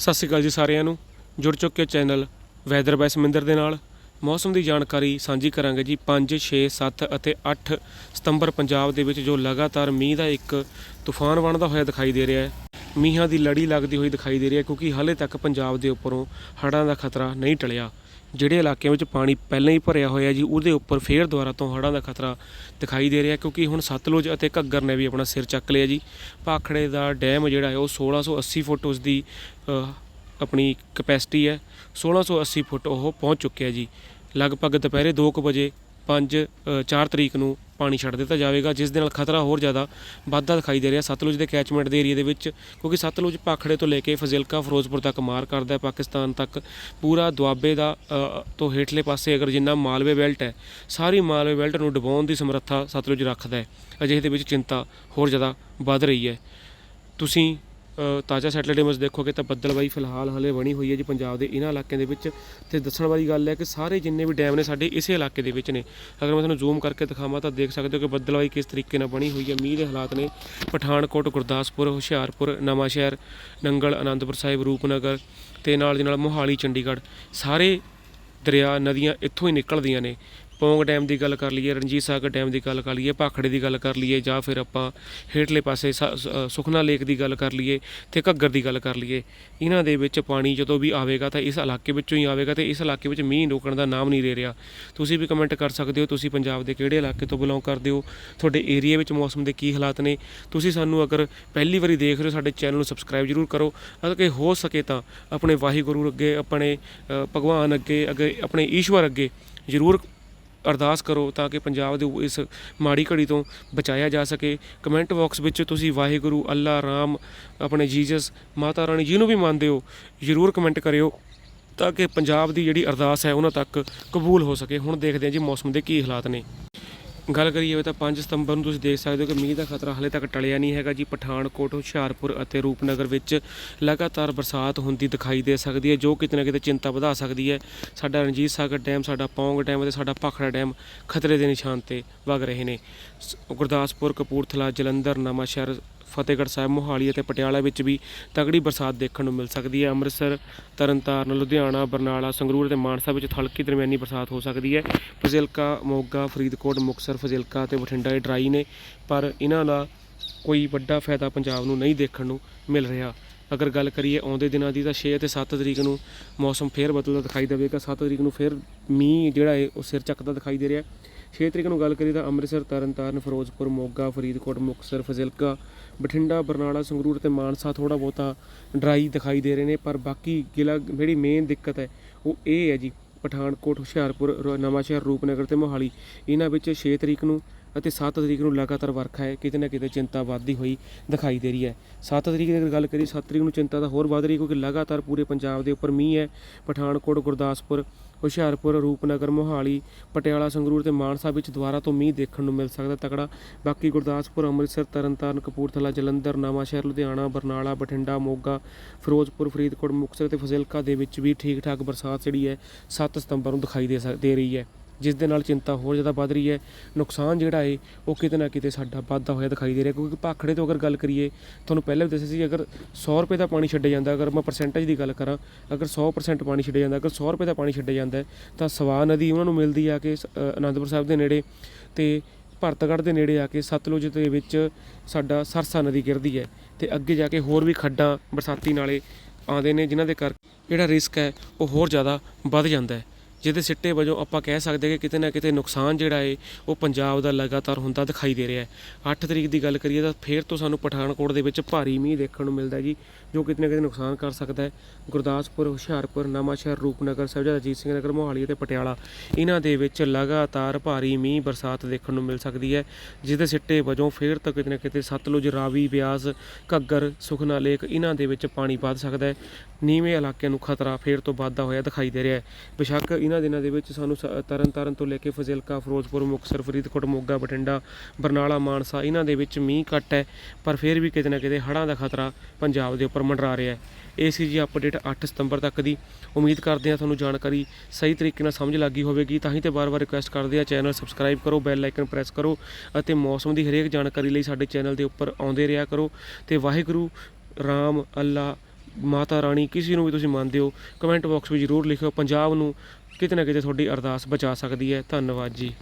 ਸਤਿ ਸ਼੍ਰੀ ਅਕਾਲ ਜੀ ਸਾਰਿਆਂ ਨੂੰ। ਜੁੜ ਚੁੱਕੇ ਚੈਨਲ ਵੈਦਰ ਬਾਈ ਸਮਿੰਦਰ ਦੇ ਨਾਲ। ਮੌਸਮ ਦੀ ਜਾਣਕਾਰੀ ਸਾਂਝੀ ਕਰਾਂਗੇ ਜੀ 5 6 7 ਅਤੇ 8 ਸਤੰਬਰ ਪੰਜਾਬ ਦੇ ਵਿੱਚ ਜੋ ਲਗਾਤਾਰ ਮੀਂਹ ਦਾ ਇੱਕ ਤੂਫਾਨ ਬਣਦਾ ਹੋਇਆ ਦਿਖਾਈ ਦੇ ਰਿਹਾ ਹੈ। ਮੀਂਹਾਂ ਦੀ ਲੜੀ ਲੱਗਦੀ ਹੋਈ ਦਿਖਾਈ ਦੇ ਰਹੀ ਹੈ ਕਿਉਂਕਿ ਹਾਲੇ ਤੱਕ ਪੰਜਾਬ ਦੇ ਉੱਪਰੋਂ ਹੜ੍ਹਾਂ ਦਾ ਖਤਰਾ ਨਹੀਂ ਟਲਿਆ। ਜਿਹੜੇ ਇਲਾਕਿਆਂ ਵਿੱਚ ਪਾਣੀ ਪਹਿਲਾਂ ਹੀ ਭਰਿਆ ਹੋਇਆ ਜੀ, ਉਹਦੇ ਉੱਪਰ ਫੇਰ ਦੁਬਾਰਾ ਤੋਂ ਹੜ੍ਹਾਂ ਦਾ ਖਤਰਾ ਦਿਖਾਈ ਦੇ ਰਿਹਾ, ਕਿਉਂਕਿ ਹੁਣ ਸਤਲੁਜ ਅਤੇ ਘੱਗਰ ਨੇ ਵੀ ਆਪਣਾ ਸਿਰ ਚੱਕ ਲਿਆ ਜੀ। ਭਾਖੜੇ ਦਾ ਡੈਮ ਜਿਹੜਾ ਹੈ, ਉਹ 1680 ਫੁੱਟ ਉਸ ਦੀ ਆਪਣੀ ਕਪੈਸਿਟੀ ਹੈ। 1680 ਫੁੱਟ ਉਹ ਪਹੁੰਚ ਚੁੱਕਿਆ ਜੀ। ਲਗਭਗ ਦੁਪਹਿਰੇ 2 ਵਜੇ 5 4 ਤਰੀਕ ਨੂੰ ਪਾਣੀ ਛੱਡ ਦਿੱਤਾ ਜਾਵੇਗਾ, ਜਿਸ ਦੇ ਨਾਲ ਖਤਰਾ ਹੋਰ ਜ਼ਿਆਦਾ ਵੱਧਦਾ ਦਿਖਾਈ ਦੇ ਰਿਹਾ। ਸਤਲੁਜ ਦੇ ਕੈਚਮੈਂਟ ਦੇ ਏਰੀਆ ਦੇ ਵਿੱਚ, ਕਿਉਂਕਿ ਸਤਲੁਜ ਭਾਖੜੇ ਤੋਂ ਲੈ ਕੇ ਫਜ਼ਿਲਕਾ, ਫਿਰੋਜ਼ਪੁਰ ਤੱਕ ਮਾਰ ਕਰਦਾ ਹੈ। ਪਾਕਿਸਤਾਨ ਤੱਕ ਪੂਰਾ ਦੁਆਬੇ ਦਾ ਤੋਂ ਹੇਠਲੇ ਪਾਸੇ ਅਗਰ ਜਿੰਨਾ ਮਾਲਵੇ ਬੈਲਟ ਹੈ, ਸਾਰੀ ਮਾਲਵੇ ਬੈਲਟ ਨੂੰ ਡੁਬਾਉਣ ਦੀ ਸਮਰੱਥਾ ਸਤਲੁਜ ਰੱਖਦਾ ਹੈ। ਅਜਿਹੇ ਦੇ ਵਿੱਚ ਚਿੰਤਾ ਹੋਰ ਜ਼ਿਆਦਾ ਵੱਧ ਰਹੀ ਹੈ। ਤੁਸੀਂ ਤਾਜ਼ਾ ਸੈਟਲਾਈਟ ਇਮੇਜ ਦੇਖੋਗੇ ਤਾਂ ਬੱਦਲਬਾਈ ਫਿਲਹਾਲ ਹਲੇ ਬਣੀ ਹੋਈ ਹੈ ਜੀ ਪੰਜਾਬ ਦੇ ਇਹਨਾਂ ਇਲਾਕਿਆਂ ਦੇ ਵਿੱਚ। ਤੇ ਦੱਸਣ ਵਾਲੀ ਗੱਲ ਹੈ ਕਿ ਸਾਰੇ ਜਿੰਨੇ ਵੀ ਡੈਮ ਨੇ ਸਾਡੇ ਇਸੇ ਇਲਾਕੇ ਦੇ ਵਿੱਚ ਨੇ। ਅਗਰ ਮੈਂ ਤੁਹਾਨੂੰ ਜ਼ੂਮ ਕਰਕੇ ਦਿਖਾਵਾਂ ਤਾਂ ਦੇਖ ਸਕਦੇ ਹੋ ਕਿ ਬੱਦਲਬਾਈ ਕਿਸ ਤਰੀਕੇ ਨਾਲ ਬਣੀ ਹੋਈ ਹੈ। ਮੀਂਹ ਦੇ ਹਾਲਾਤ ਨੇ ਪਠਾਨਕੋਟ, ਗੁਰਦਾਸਪੁਰ, ਹੁਸ਼ਿਆਰਪੁਰ, ਨਵਾਂਸ਼ਹਿਰ, ਨੰਗਲ, ਆਨੰਦਪੁਰ ਸਾਹਿਬ, ਰੂਪਨਗਰ ਤੇ ਨਾਲ ਦੀ ਨਾਲ ਮੋਹਾਲੀ, ਚੰਡੀਗੜ੍ਹ। ਸਾਰੇ ਦਰਿਆ, ਨਦੀਆਂ ਇੱਥੋਂ ਹੀ ਨਿਕਲਦੀਆਂ ਨੇ। ਪੌਂਗ ਡੈਮ ਦੀ ਗੱਲ ਕਰ ਲਈਏ, ਰਣਜੀਤ ਸਾਗਰ ਡੈਮ ਦੀ ਗੱਲ ਕਰ ਲਈਏ, ਭਾਖੜੇ ਦੀ ਗੱਲ ਕਰ ਲਈਏ ਜਾਂ ਫਿਰ ਆਪਾਂ ਹੇਠਲੇ ਪਾਸੇ ਸ- ਸੁਖਨਾ ਲੇਕ ਦੀ ਗੱਲ ਕਰ ਲਈਏ ਤੇ ਘੱਗਰ ਦੀ ਗੱਲ ਕਰ ਲਈਏ, ਇਹਨਾਂ ਦੇ ਵਿੱਚ ਪਾਣੀ ਜਦੋਂ ਵੀ ਆਵੇਗਾ ਤਾਂ ਇਸ ਇਲਾਕੇ ਵਿੱਚੋਂ ਹੀ ਆਵੇਗਾ ਤੇ ਇਸ ਇਲਾਕੇ ਵਿੱਚ ਮੀਂਹ ਰੁਕਣ ਦਾ ਨਾਮ ਨਹੀਂ ਲੈ ਰਿਹਾ। ਤੁਸੀਂ ਵੀ ਕਮੈਂਟ ਕਰ ਸਕਦੇ ਹੋ, ਤੁਸੀਂ ਪੰਜਾਬ ਦੇ ਕਿਹੜੇ ਇਲਾਕੇ ਤੋਂ ਬਿਲੋਂਗ ਕਰਦੇ ਹੋ, ਤੁਹਾਡੇ ਏਰੀਆ ਵਿੱਚ ਮੌਸਮ ਦੇ ਕੀ ਹਾਲਾਤ ਨੇ, ਤੁਸੀਂ ਸਾਨੂੰ ਅਗਰ ਪਹਿਲੀ ਵਾਰੀ ਦੇਖ ਰਹੇ ਹੋ ਸਾਡੇ ਚੈਨਲ ਨੂੰ ਸਬਸਕ੍ਰਾਈਬ ਜ਼ਰੂਰ ਕਰੋ ਅਤੇ ਹੋ ਸਕੇ ਤਾਂ ਆਪਣੇ ਵਾਹਿਗੁਰੂ ਅੱਗੇ, ਆਪਣੇ ਭਗਵਾਨ ਅੱਗੇ ਅੱਗੇ, ਆਪਣੇ ਈਸ਼ਵਰ ਅੱਗੇ ਜ਼ਰੂਰ ਅਰਦਾਸ ਕਰੋ ਤਾਂ ਕਿ ਪੰਜਾਬ ਦੇ ਇਸ ਮਾੜੀ ਘੜੀ ਤੋਂ ਬਚਾਇਆ ਜਾ ਸਕੇ। ਕਮੈਂਟ ਬਾਕਸ ਵਿੱਚ ਤੁਸੀਂ ਵਾਹਿਗੁਰੂ, ਅੱਲਾ, ਰਾਮ, ਆਪਣੇ ਜੀਸਸ, ਮਾਤਾ ਰਾਣੀ ਜਿਹਨੂੰ ਵੀ ਮੰਨਦੇ ਹੋ, ਜ਼ਰੂਰ ਕਮੈਂਟ ਕਰਿਓ ਤਾਂ ਕਿ ਪੰਜਾਬ ਦੀ ਜਿਹੜੀ ਅਰਦਾਸ ਹੈ ਉਹਨਾਂ ਤੱਕ ਕਬੂਲ ਹੋ ਸਕੇ। ਹੁਣ ਦੇਖਦੇ ਹਾਂ ਜੀ ਮੌਸਮ ਦੇ ਕੀ ਹਾਲਾਤ ਨੇ। ਗੱਲ ਕਰੀ ਜਾਵੇ ਤਾਂ 5 ਸਤੰਬਰ ਨੂੰ ਤੁਸੀਂ ਦੇਖ ਸਕਦੇ ਹੋ ਕਿ ਮੀਂਹ ਦਾ ਖਤਰਾ ਹਲੇ ਤੱਕ ਟਲਿਆ ਨਹੀਂ ਹੈਗਾ ਜੀ। ਪਠਾਨਕੋਟ, ਹੁਸ਼ਿਆਰਪੁਰ ਅਤੇ ਰੂਪਨਗਰ ਵਿੱਚ ਲਗਾਤਾਰ ਬਰਸਾਤ ਹੁੰਦੀ ਦਿਖਾਈ ਦੇ ਸਕਦੀ ਹੈ, ਜੋ ਕਿਤੇ ਨਾ ਕਿਤੇ ਚਿੰਤਾ ਵਧਾ ਸਕਦੀ ਹੈ। ਸਾਡਾ ਰਣਜੀਤ ਸਾਗਰ ਡੈਮ, ਸਾਡਾ ਪੌਂਗ ਡੈਮ ਅਤੇ ਸਾਡਾ ਭਾਖੜਾ ਡੈਮ ਖਤਰੇ ਦੇ ਨਿਸ਼ਾਨ ਤੇ ਵਗ ਰਹੇ ਨੇ। ਸ- ਗੁਰਦਾਸਪੁਰ, ਕਪੂਰਥਲਾ, ਜਲੰਧਰ, ਨਵਾਂਸ਼ਹਿਰ ਫਤਿਹਗੜ੍ਹ ਸਾਹਿਬ, ਮੋਹਾਲੀ ਅਤੇ ਪਟਿਆਲਾ ਵਿੱਚ ਵੀ ਤਗੜੀ ਬਰਸਾਤ ਦੇਖਣ ਨੂੰ ਮਿਲ ਸਕਦੀ ਹੈ। ਅੰਮ੍ਰਿਤਸਰ, ਤਰਨਤਾਰਨ, ਲੁਧਿਆਣਾ, ਬਰਨਾਲਾ, ਸੰਗਰੂਰ ਅਤੇ ਮਾਨਸਾ ਵਿੱਚ ਹਲਕੀ ਦਰਮਿਆਨੀ ਬਰਸਾਤ ਹੋ ਸਕਦੀ ਹੈ। ਫਜ਼ਿਲਕਾ, ਮੋਗਾ, ਫਰੀਦਕੋਟ, ਮੁਕਤਸਰ, ਫਜ਼ਿਲਕਾ ਅਤੇ ਬਠਿੰਡਾ ਇਹ ਡਰਾਈ ਨੇ, ਪਰ ਇਹਨਾਂ ਦਾ ਕੋਈ ਵੱਡਾ ਫਾਇਦਾ ਪੰਜਾਬ ਨੂੰ ਨਹੀਂ ਦੇਖਣ ਨੂੰ ਮਿਲ ਰਿਹਾ। ਅਗਰ ਗੱਲ ਕਰੀਏ ਆਉਂਦੇ ਦਿਨਾਂ ਦੀ ਤਾਂ 6 ਅਤੇ 7 ਤਰੀਕ ਨੂੰ ਮੌਸਮ ਫੇਰ ਬਦਲਦਾ ਦਿਖਾਈ ਦੇਵੇਗਾ। 7 ਤਰੀਕ ਨੂੰ ਫੇਰ ਮੀਂਹ ਜਿਹੜਾ ਹੈ ਉਹ ਸਿਰ ਚੱਕਦਾ ਦਿਖਾਈ ਦੇ ਰਿਹਾ। 6 ਤਰੀਕ ਨੂੰ ਗੱਲ ਕਰੀਏ ਤਾਂ ਅੰਮ੍ਰਿਤਸਰ, ਤਰਨਤਾਰਨ, ਫਿਰੋਜ਼ਪੁਰ, ਮੋਗਾ, ਫਰੀਦਕੋਟ, ਮੁਕਤਸਰ, ਫਜ਼ਿਲਕਾ, ਬਠਿੰਡਾ, ਬਰਨਾਲਾ, ਸੰਗਰੂਰ ਤੇ ਮਾਨਸਾ ਥੋੜਾ ਬਹੁਤਾ ਡਰਾਈ ਦਿਖਾਈ ਦੇ ਰਹੇ ਨੇ, ਪਰ ਬਾਕੀ ਜ਼ਿਲ੍ਹਾ ਜਿਹੜੀ ਮੇਨ ਦਿੱਕਤ ਹੈ ਉਹ ਇਹ ਹੈ ਜੀ, ਪਠਾਨਕੋਟ, ਹੁਸ਼ਿਆਰਪੁਰ, ਰ- ਨਵਾਂਸ਼ਹਿਰ ਰੂਪਨਗਰ ਤੇ ਮੋਹਾਲੀ। ਇਹਨਾਂ ਵਿੱਚ 6 ਤਰੀਕ ਨੂੰ ਅਤੇ 7 ਤਰੀਕ ਨੂੰ ਲਗਾਤਾਰ ਵਰਖਾ ਹੈ, ਕਿਤੇ ਨਾ ਕਿਤੇ ਚਿੰਤਾ ਵੱਧਦੀ ਹੋਈ ਦਿਖਾਈ ਦੇ ਰਹੀ ਹੈ। 7 ਤਰੀਕ ਦੀ ਅਗਰ ਗੱਲ ਕਰੀਏ 7 ਤਰੀਕ ਨੂੰ ਚਿੰਤਾ ਤਾਂ ਹੋਰ ਵੱਧ ਰਹੀ ਹੈ ਕਿਉਂਕਿ ਲਗਾਤਾਰ ਪੂਰੇ ਪੰਜਾਬ ਦੇ ਉੱਪਰ ਮੀਂਹ ਹੈ। ਪਠਾਨਕੋਟ, ਗੁਰਦਾਸਪੁਰ ਹੁਸ਼ਿਆਰਪੁਰ, ਰੂਪਨਗਰ, ਮੋਹਾਲੀ, ਪਟਿਆਲਾ, ਸੰਗਰੂਰ ਤੇ ਮਾਨਸਾ ਵਿੱਚ ਦੁਬਾਰਾ ਤੋਂ ਮੀਂਹ ਦੇਖਣ ਨੂੰ ਮਿਲ ਸਕਦਾ ਤਕੜਾ ਬਾਕੀ ਗੁਰਦਾਸਪੁਰ, ਅੰਮ੍ਰਿਤਸਰ, ਤਰਨਤਾਰਨ, ਕਪੂਰਥਲਾ, ਜਲੰਧਰ ਨਵਾਂਸ਼ਹਿਰ ਲੁਧਿਆਣਾ, ਬਰਨਾਲਾ, ਬਠਿੰਡਾ, ਮੋਗਾ, ਫਿਰੋਜ਼ਪੁਰ, ਫਰੀਦਕੋਟ, ਮੁਕਤਸਰ ਤੇ ਫਜ਼ਿਲਕਾ ਦੇ ਵਿੱਚ ਵੀ ਠੀਕ ਠਾਕ ਬਰਸਾਤ ਜਿਹੜੀ ਹੈ 7 ਸਤੰਬਰ ਨੂੰ ਦਿਖਾਈ ਦੇ ਸਕ- ਦੇ ਰਹੀ ਹੈ। ਜਿਸ ਦੇ ਨਾਲ ਚਿੰਤਾ ਹੋਰ ਜ਼ਿਆਦਾ ਵੱਧ ਰਹੀ ਹੈ। ਨੁਕਸਾਨ ਜਿਹੜਾ ਹੈ, ਉਹ ਕਿਤੇ ਨਾ ਕਿਤੇ ਸਾਡਾ ਵੱਧਦਾ ਹੋਇਆ ਦਿਖਾਈ ਦੇ ਰਿਹਾ। ਕਿਉਂਕਿ ਭਾਖੜੇ ਤੋਂ ਅਗਰ ਗੱਲ ਕਰੀਏ, ਤੁਹਾਨੂੰ ਪਹਿਲਾਂ ਵੀ ਦੱਸਿਆ ਸੀ, ਅਗਰ 100 ਰੁਪਏ ਦਾ ਪਾਣੀ ਛੱਡਿਆ ਜਾਂਦਾ, ਅਗਰ ਮੈਂ ਪਰਸੈਂਟੇਜ ਦੀ ਗੱਲ ਕਰਾਂ, ਅਗਰ 100% ਪਾਣੀ ਛੱਡਿਆ ਜਾਂਦਾ, ਅਗਰ 100 ਰੁਪਏ ਦਾ ਪਾਣੀ ਛੱਡਿਆ ਜਾਂਦਾ, ਤਾਂ ਸਵਾ ਨਦੀ ਉਹਨਾਂ ਨੂੰ ਮਿਲਦੀ ਆ ਕਿ ਸ- ਅਨੰਦਪੁਰ ਸਾਹਿਬ ਦੇ ਨੇੜੇ ਤੇ ਭਰਤਗੜ੍ਹ ਦੇ ਨੇੜੇ ਆ ਕੇ ਸਤਲੁਜ ਦੇ ਵਿੱਚ ਸਾਡਾ ਸਰਸਾ ਨਦੀ ਗਿਰਦੀ ਹੈ ਤੇ ਅੱਗੇ ਜਾ ਕੇ ਹੋਰ ਵੀ ਖੱਡਾਂ ਬਰਸਾਤੀ ਨਾਲੇ ਆਉਂਦੇ ਨੇ, ਜਿਨ੍ਹਾਂ ਦੇ ਕਰ ਜਿਹੜਾ ਰਿਸਕ ਹੈ, ਉਹ ਹੋਰ ਜ਼ਿਆਦਾ ਵੱਧ ਜਾਂਦਾ ਹੈ। ਜਿਹਦੇ ਸਿੱਟੇ ਵਜੋਂ ਆਪਾਂ ਕਹਿ ਸਕਦੇ ਕਿ ਕਿਤੇ ਨਾ ਕਿਤੇ ਨੁਕਸਾਨ ਜਿਹੜਾ ਹੈ ਉਹ ਪੰਜਾਬ ਦਾ ਲਗਾਤਾਰ ਹੁੰਦਾ ਦਿਖਾਈ ਦੇ ਰਿਹਾ ਹੈ। 8 ਤਰੀਕ ਦੀ ਗੱਲ ਕਰੀਏ ਤਾਂ ਫੇਰ ਤੋਂ ਸਾਨੂੰ ਪਠਾਨਕੋਟ ਦੇ ਵਿੱਚ ਭਾਰੀ ਮੀਂਹ ਦੇਖਣ ਨੂੰ ਮਿਲਦਾ ਜੀ, ਜੋ ਕਿਤੇ ਨਾ ਕਿਤੇ ਨੁਕਸਾਨ ਕਰ ਸਕਦਾ ਹੈ। ਗੁਰਦਾਸਪੁਰ, ਹੁਸ਼ਿਆਰਪੁਰ, ਨਵਾਂਸ਼ਹਿਰ, ਰੂਪਨਗਰ, ਸਾਹਿਬਜ਼ਾਦਾ ਅਜੀਤ ਸਿੰਘ ਨਗਰ, ਮੋਹਾਲੀ ਅਤੇ ਪਟਿਆਲਾ, ਇਹਨਾਂ ਦੇ ਵਿੱਚ ਲਗਾਤਾਰ ਭਾਰੀ ਮੀਂਹ ਬਰਸਾਤ ਦੇਖਣ ਨੂੰ ਮਿਲ ਸਕਦੀ ਹੈ, ਜਿਹਦੇ ਸਿੱਟੇ ਵਜੋਂ ਫੇਰ ਤੋਂ ਕਿਤੇ ਨਾ ਕਿਤੇ ਸਤਲੁਜ, ਰਾਵੀ, ਬਿਆਸ, ਘੱਗਰ, ਸੁਖਨਾ ਲੇਕ ਇਹਨਾਂ ਦੇ ਵਿੱਚ ਪਾਣੀ ਵੱਧ ਸਕਦਾ ਹੈ। ਨੀਵੇਂ ਇਲਾਕਿਆਂ ਨੂੰ ਖਤਰਾ ਫੇਰ ਤੋਂ ਵੱਧਦਾ ਹੋਇਆ ਦਿਖਾਈ ਦੇ ਰਿਹਾ ਹੈ। ਬੇਸ਼ੱਕ ਇਹਨਾਂ ਦਿਨਾਂ ਦੇ ਵਿੱਚ ਸਾਨੂੰ ਸ- ਤਰਨ ਤਾਰਨ ਤੋਂ ਲੈ ਕੇ ਫਜ਼ਿਲਕਾ, ਫਿਰੋਜ਼ਪੁਰ ਮੁਕਤਸਰ ਫਰੀਦਕੋਟ ਮੋਗਾ, ਬਠਿੰਡਾ, ਬਰਨਾਲਾ, ਮਾਨਸਾ, ਇਹਨਾਂ ਦੇ ਵਿੱਚ ਮੀਂਹ ਘੱਟ ਹੈ, ਪਰ ਫਿਰ ਵੀ ਕਿਤੇ ਨਾ ਕਿਤੇ ਹੜ੍ਹਾਂ ਦਾ ਖਤਰਾ ਪੰਜਾਬ ਦੇ ਉੱਪਰ ਮੰਡਰਾ ਰਿਹਾ ਹੈ। ਇਹ ਸੀ ਜੀ ਅਪਡੇਟ 8 ਸਤੰਬਰ ਤੱਕ ਦੀ। ਉਮੀਦ ਕਰਦੇ ਹਾਂ ਤੁਹਾਨੂੰ ਜਾਣਕਾਰੀ ਸਹੀ ਤਰੀਕੇ ਨਾਲ ਸਮਝ ਲੱਗੀ ਹੋਵੇਗੀ। ਤਾਂ ਹੀ ਤੇ ਬਾਰ-ਬਾਰ ਰਿਕੁਐਸਟ ਕਰਦੇ ਹਾਂ, ਚੈਨਲ ਸਬਸਕ੍ਰਾਈਬ ਕਰੋ ਬੈਲ ਆਈਕਨ ਪ੍ਰੈਸ ਕਰੋ ਅਤੇ ਮੌਸਮ ਦੀ ਹਰੇਕ ਜਾਣਕਾਰੀ ਲਈ ਸਾਡੇ ਚੈਨਲ ਦੇ ਉੱਪਰ ਆਉਂਦੇ ਰਿਹਾ ਕਰੋ। ਤੇ ਵਾਹਿਗੁਰੂ, ਰਾਮ, ਅੱਲਾ, ਮਾਤਾ, ਰਾਣੀ, ਕਿਸੇ ਨੂੰ ਵੀ ਤੁਸੀਂ ਮੰਨਦੇ ਹੋ ਕਮੈਂਟ ਬਾਕਸ ਵਿੱਚ ਜ਼ਰੂਰ ਲਿਖਿਓ। ਪੰਜਾਬ ਨੂੰ ਕਿਤੇ ਨਾ ਕਿਤੇ ਤੁਹਾਡੀ ਅਰਦਾਸ ਬਚਾ ਸਕਦੀ ਹੈ। ਧੰਨਵਾਦ ਜੀ।